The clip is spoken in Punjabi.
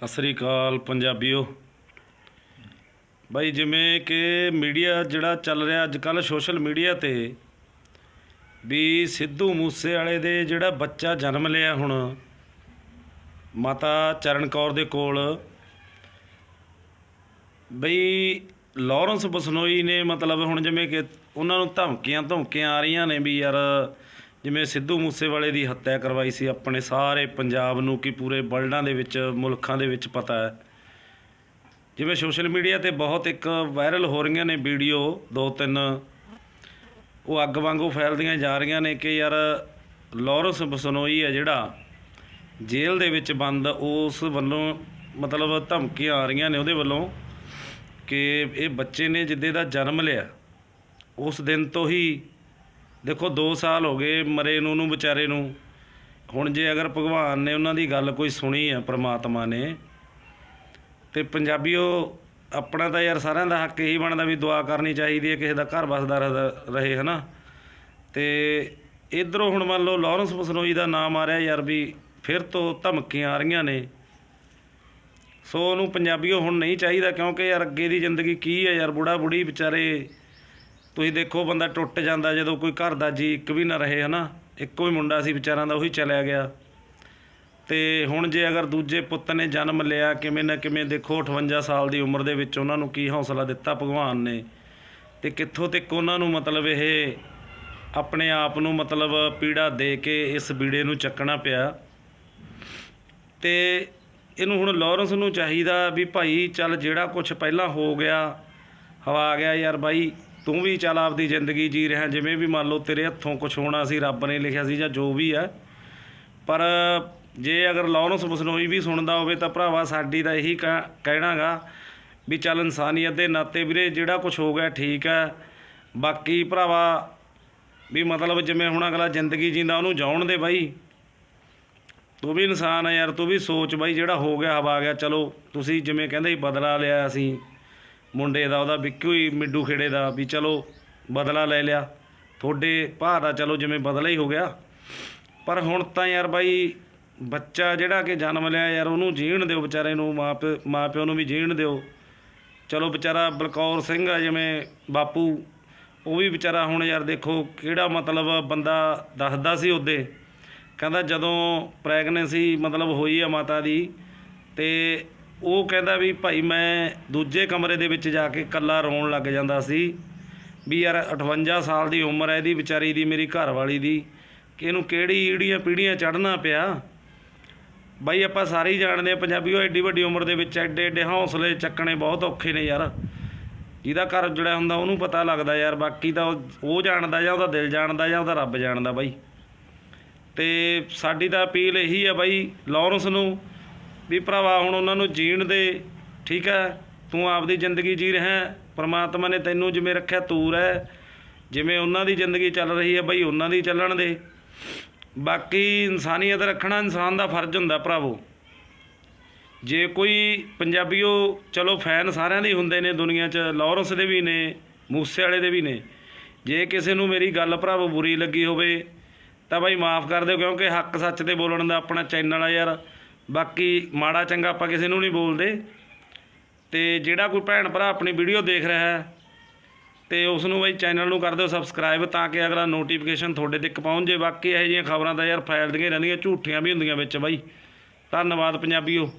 ਸਤਿ ਸ੍ਰੀ ਅਕਾਲ ਪੰਜਾਬੀਓ। ਬਾਈ, ਜਿਵੇਂ ਕਿ ਮੀਡੀਆ ਜਿਹੜਾ ਚੱਲ ਰਿਹਾ ਅੱਜ ਕੱਲ ਸੋਸ਼ਲ ਮੀਡੀਆ ਤੇ, ਵੀ ਸਿੱਧੂ ਮੂਸੇ ਵਾਲੇ ਦੇ ਜਿਹੜਾ ਬੱਚਾ ਜਨਮ ਲਿਆ ਹੁਣ, ਮਾਤਾ ਚਰਨ ਕੌਰ ਦੇ ਕੋਲ, ਬਈ ਲਾਰੈਂਸ ਬਸਨੋਈ ਨੇ ਮਤਲਬ ਹੁਣ ਜਿਵੇਂ ਕਿ ਉਹਨਾਂ ਨੂੰ ਧਮਕੀਆਂ ਧਮਕੀਆਂ ਆ ਰਹੀਆਂ ਨੇ ਵੀ ਯਾਰ ਜਿਵੇਂ ਸਿੱਧੂ ਮੂਸੇਵਾਲੇ ਦੀ ਹੱਤਿਆ ਕਰਵਾਈ ਸੀ, ਆਪਣੇ ਸਾਰੇ ਪੰਜਾਬ ਨੂੰ ਕਿ ਪੂਰੇ ਵਰਲਡਾਂ ਦੇ ਵਿੱਚ, ਮੁਲਕਾਂ ਦੇ ਵਿੱਚ ਪਤਾ ਹੈ। ਜਿਵੇਂ ਸੋਸ਼ਲ ਮੀਡੀਆ ਤੇ ਬਹੁਤ ਇੱਕ ਵਾਇਰਲ ਹੋ ਰਹੀਆਂ ਨੇ ਵੀਡੀਓ, ਦੋ ਤਿੰਨ, ਉਹ ਅੱਗ ਵਾਂਗੂ ਫੈਲਦੀਆਂ ਜਾ ਰਹੀਆਂ ਨੇ ਕਿ ਯਾਰ ਲਾਰੈਂਸ ਬਸਨੋਈ ਹੈ ਜਿਹੜਾ, ਜੇਲ੍ਹ ਦੇ ਵਿੱਚ ਬੰਦ, ਉਸ ਵੱਲੋਂ ਮਤਲਬ ਧਮਕੀਆਂ ਆ ਰਹੀਆਂ ਨੇ ਉਹਦੇ ਵੱਲੋਂ ਕਿ ਇਹ ਬੱਚੇ ਨੇ ਜਿੱਦੇ ਦਾ ਜਨਮ ਲਿਆ, ਉਸ ਦਿਨ ਤੋਂ ਹੀ ਦੇਖੋ 2 ਸਾਲ ਹੋ ਗਏ ਮਰੇ ਨੂੰ, ਉਹਨੂੰ ਵਿਚਾਰੇ ਨੂੰ। ਹੁਣ ਜੇ ਅਗਰ ਭਗਵਾਨ ਨੇ ਉਹਨਾਂ ਦੀ ਗੱਲ ਕੋਈ ਸੁਣੀ ਹੈ ਪ੍ਰਮਾਤਮਾ ਨੇ, ਤੇ ਪੰਜਾਬੀਓ, ਆਪਣਾ ਤਾਂ ਯਾਰ ਸਾਰਿਆਂ ਦਾ ਹੱਕ ਇਹੀ ਬਣਦਾ ਵੀ ਦੁਆ ਕਰਨੀ ਚਾਹੀਦੀ ਹੈ, ਕਿਸੇ ਦਾ ਘਰ ਵਸਦਾ ਰਹ- ਰਹੇ, ਹਨਾ? ਤੇ ਇਧਰੋਂ ਹੁਣ ਮੰਨ ਲਓ, ਲਾਰੈਂਸ ਬਸਨੋਈ ਦਾ ਨਾਮ ਆ ਰਿਹਾ ਯਾਰ ਵੀ ਫਿਰ ਤੋਂ ਧਮਕੀਆਂ ਆ ਰਹੀਆਂ ਨੇ। ਸੋ ਉਹਨੂੰ ਪੰਜਾਬੀਓ ਹੁਣ ਨਹੀਂ ਚਾਹੀਦਾ, ਕਿਉਂਕਿ ਯਾਰ ਅੱਗੇ ਦੀ ਜ਼ਿੰਦਗੀ ਕੀ ਹੈ ਯਾਰ ਬੁੜਾ ਬੁੜੀ ਵਿਚਾਰੇ ਤੁਸੀਂ ਦੇਖੋ ਬੰਦਾ ਟੁੱਟ ਜਾਂਦਾ, ਜਦੋਂ ਕੋਈ ਘਰ ਦਾ ਜੀ ਇੱਕ ਵੀ ਨਾ ਰਹੇ, ਹਨਾ? ਇੱਕੋ ਹੀ ਮੁੰਡਾ ਸੀ ਵਿਚਾਰਾਂ ਦਾ, ਉਹੀ ਚਲਿਆ ਗਿਆ। ਤੇ ਹੁਣ ਜੇ ਅਗਰ ਦੂਜੇ ਪੁੱਤ ਨੇ ਜਨਮ ਲਿਆ, ਕਿਵੇਂ ਨਾ ਕਿਵੇਂ ਦੇਖੋ 58 ਸਾਲ ਦੀ ਉਮਰ ਦੇ ਵਿੱਚ ਉਹਨਾਂ ਨੂੰ ਕੀ ਹੌਸਲਾ ਦਿੱਤਾ ਭਗਵਾਨ ਨੇ? ਤੇ ਕਿੱਥੋਂ ਤੱਕ ਉਹਨਾਂ ਨੂੰ ਮਤਲਬ ਇਹ ਆਪਣੇ ਆਪ ਨੂੰ ਮਤਲਬ ਪੀੜਾ ਦੇ ਕੇ ਇਸ ਬੀੜੇ ਨੂੰ ਚੱਕਣਾ ਪਿਆ? ਤੇ ਇਹਨੂੰ ਹੁਣ ਲਾਰੈਂਸ ਨੂੰ ਚਾਹੀਦਾ ਵੀ ਭਾਈ ਚੱਲ ਜਿਹੜਾ ਕੁਝ ਪਹਿਲਾਂ ਹੋ ਗਿਆ, ਹਵਾ ਗਿਆ ਯਾਰ ਬਾਈ। ਤੂੰ ਵੀ ਚੱਲ ਆਪਦੀ ਜ਼ਿੰਦਗੀ ਜੀ ਰਿਹਾ, ਜਿਵੇਂ ਵੀ ਮੰਨ ਲਓ ਤੇਰੇ ਹੱਥੋਂ ਕੁਝ ਹੋਣਾ ਸੀ, ਰੱਬ ਨੇ ਲਿਖਿਆ ਸੀ ਜਾਂ ਜੋ ਵੀ ਆ। ਪਰ ਜੇ ਅਗਰ ਲਾਰੈਂਸ ਬਸਨੋਈ ਵੀ ਸੁਣਦਾ ਹੋਵੇ ਤਾਂ ਭਰਾਵਾ ਸਾਡੀ ਤਾਂ ਇਹੀ ਕਹਿ- ਕਹਿਣਾਗਾ ਵੀ ਚੱਲ ਇਨਸਾਨੀਅਤ ਦੇ ਨਾਤੇ ਵੀਰੇ ਜਿਹੜਾ ਕੁਝ ਹੋ ਗਿਆ ਠੀਕ ਹੈ ਬਾਕੀ ਭਰਾਵਾ ਵੀ ਮਤਲਬ ਜਿਵੇਂ ਹੁਣ ਅਗਲਾ ਜ਼ਿੰਦਗੀ ਜੀਂਦਾ ਉਹਨੂੰ ਜਾਉਣ ਦੇ ਬਾਈ। ਤੂੰ ਵੀ ਇਨਸਾਨ ਆ ਯਾਰ, ਤੂੰ ਵੀ ਸੋਚ ਬਾਈ ਜਿਹੜਾ ਹੋ ਗਿਆ, ਹਵਾ ਗਿਆ, ਚਲੋ ਤੁਸੀਂ ਜਿਵੇਂ ਕਹਿੰਦੇ ਸੀ, ਬਦਲਾ ਲਿਆ ਅਸੀਂ। ਮੁੰਡੇ ਦਾ, ਉਹਦਾ ਵਿੱਕੂ ਹੀ ਮਿੱਡੂ ਖੇੜੇ ਦਾ ਵੀ ਚਲੋ ਬਦਲਾ ਲੈ ਲਿਆ। ਤੁਹਾਡੇ ਭਾਅ ਦਾ ਚਲੋ ਜਿਵੇਂ ਬਦਲਾ ਹੀ ਹੋ ਗਿਆ। ਪਰ ਹੁਣ ਤਾਂ ਯਾਰ ਬਾਈ ਬੱਚਾ ਜਿਹੜਾ ਕਿ ਜਨਮ ਲਿਆ ਯਾਰ, ਉਹਨੂੰ ਜੀਣ ਦਿਓ ਵਿਚਾਰੇ ਨੂੰ ਮਾਂ ਪਿਓ ਮਾਂ ਪਿਓ ਨੂੰ ਵੀ ਜੀਣ ਦਿਓ। ਚਲੋ ਵਿਚਾਰਾ ਬਲਕੌਰ ਸਿੰਘ ਆ, ਜਿਵੇਂ ਬਾਪੂ, ਉਹ ਵੀ ਵਿਚਾਰਾ ਹੁਣ ਯਾਰ ਦੇਖੋ ਕਿਹੜਾ ਮਤਲਬ ਬੰਦਾ ਦੱਸਦਾ ਸੀ ਉਹਦੇ। ਕਹਿੰਦਾ ਜਦੋਂ ਪ੍ਰੈਗਨੈਂਸੀ ਮਤਲਬ ਹੋਈ ਆ ਮਾਤਾ ਦੀ, ਤੇ ਉਹ ਕਹਿੰਦਾ ਵੀ ਭਾਈ ਮੈਂ ਦੂਜੇ ਕਮਰੇ ਦੇ ਵਿੱਚ ਜਾ ਕੇ ਇਕੱਲਾ ਰੋਣ ਲੱਗ ਜਾਂਦਾ ਸੀ ਵੀ ਯਾਰ 58 ਸਾਲ ਦੀ ਉਮਰ ਹੈ, ਇਹਦੀ ਵਿਚਾਰੀ ਦੀ, ਮੇਰੀ ਘਰ ਵਾਲੀ ਦੀ, ਕਿ ਇਹਨੂੰ ਕਿਹੜੀ ਈੜੀਆਂ ਪੀੜੀਆਂ ਚੜ੍ਹਨਾ ਪਿਆ? ਬਾਈ ਆਪਾਂ ਸਾਰੇ ਹੀ ਜਾਣਦੇ ਆ ਪੰਜਾਬੀਓ ਐਡੀ ਵੱਡੀ ਉਮਰ ਦੇ ਵਿੱਚ ਐਡੇ ਐਡੇ ਹੌਸਲੇ ਚੱਕਣੇ ਬਹੁਤ ਔਖੇ ਨੇ ਯਾਰ। ਜਿਹਦਾ ਘਰ ਜੁੜਿਆ ਹੁੰਦਾ, ਉਹਨੂੰ ਪਤਾ ਲੱਗਦਾ ਯਾਰ, ਬਾਕੀ ਤਾਂ ਉਹ- ਉਹ ਜਾਣਦਾ ਜਾਂ ਉਹਦਾ ਦਿਲ ਜਾਣਦਾ ਜਾਂ ਉਹਦਾ ਰੱਬ ਜਾਣਦਾ ਬਾਈ। ਤੇ ਸਾਡੀ ਤਾਂ ਅਪੀਲ ਇਹੀ ਆ ਬਾਈ, ਲਾਰੈਂਸ ਨੂੰ ਵੀ ਭਰਾਵਾ, ਹੁਣ ਉਹਨਾਂ ਨੂੰ ਜੀਣ ਦੇ, ਠੀਕ ਹੈ, ਤੂੰ ਆਪਦੀ ਜ਼ਿੰਦਗੀ ਜੀ ਰਿਹਾ ਪਰਮਾਤਮਾ ਨੇ ਤੈਨੂੰ ਜਿਵੇਂ ਰੱਖਿਆ ਤੂੰ ਰਹਿ, ਜਿਵੇਂ ਉਹਨਾਂ ਦੀ ਜ਼ਿੰਦਗੀ ਚੱਲ ਰਹੀ ਹੈ ਬਈ ਉਹਨਾਂ ਦੀ ਚੱਲਣ ਦੇ। ਬਾਕੀ ਇਨਸਾਨੀਅਤ ਰੱਖਣਾ ਇਨਸਾਨ ਦਾ ਫਰਜ਼ ਹੁੰਦਾ ਭਰਾਵੋ। ਜੇ ਕੋਈ ਪੰਜਾਬੀਓ, ਚਲੋ ਫੈਨ ਸਾਰਿਆਂ ਦੇ ਹੁੰਦੇ ਨੇ ਦੁਨੀਆ 'ਚ, ਲਾਰੈਂਸ ਦੇ ਵੀ ਨੇ, ਮੂਸੇ ਵਾਲੇ ਦੇ ਵੀ ਨੇ। ਜੇ ਕਿਸੇ ਨੂੰ ਮੇਰੀ ਗੱਲ ਭਰਾਵੋ ਬੁਰੀ ਲੱਗੀ ਹੋਵੇ, ਤਾਂ ਬਾਈ ਮਾਫ ਕਰ ਦਿਓ, ਕਿਉਂਕਿ ਹੱਕ ਸੱਚ ਤੇ ਬੋਲਣ ਦਾ ਆਪਣਾ ਚੈਨਲ ਆ ਯਾਰ। ਬਾਕੀ ਮਾੜਾ ਚੰਗਾ ਆਪਾਂ ਕਿਸੇ ਨੂੰ ਨਹੀਂ ਬੋਲਦੇ। ਤੇ ਜਿਹੜਾ ਕੋਈ ਭੈਣ ਭਰਾ ਆਪਣੀ ਵੀਡੀਓ ਦੇਖ ਰਿਹਾ ਹੈ, ਤੇ ਉਸ ਨੂੰ ਬਾਈ ਚੈਨਲ ਨੂੰ ਕਰ ਦਿਓ ਸਬਸਕ੍ਰਾਈਬ ਤਾਂ ਕਿ ਅਗਲਾ ਨੋਟੀਫਿਕੇਸ਼ਨ ਤੁਹਾਡੇ ਤੱਕ ਪਹੁੰਚ ਜੇ ਬਾਕੀ ਇਹੋ ਜਿਹੀਆਂ ਖਬਰਾਂ ਤਾਂ ਯਾਰ ਫੈਲਦੀਆਂ ਰਹਿੰਦੀਆਂ, ਝੂਠੀਆਂ ਵੀ ਹੁੰਦੀਆਂ ਵਿੱਚ ਬਾਈ। ਧੰਨਵਾਦ ਪੰਜਾਬੀਓ।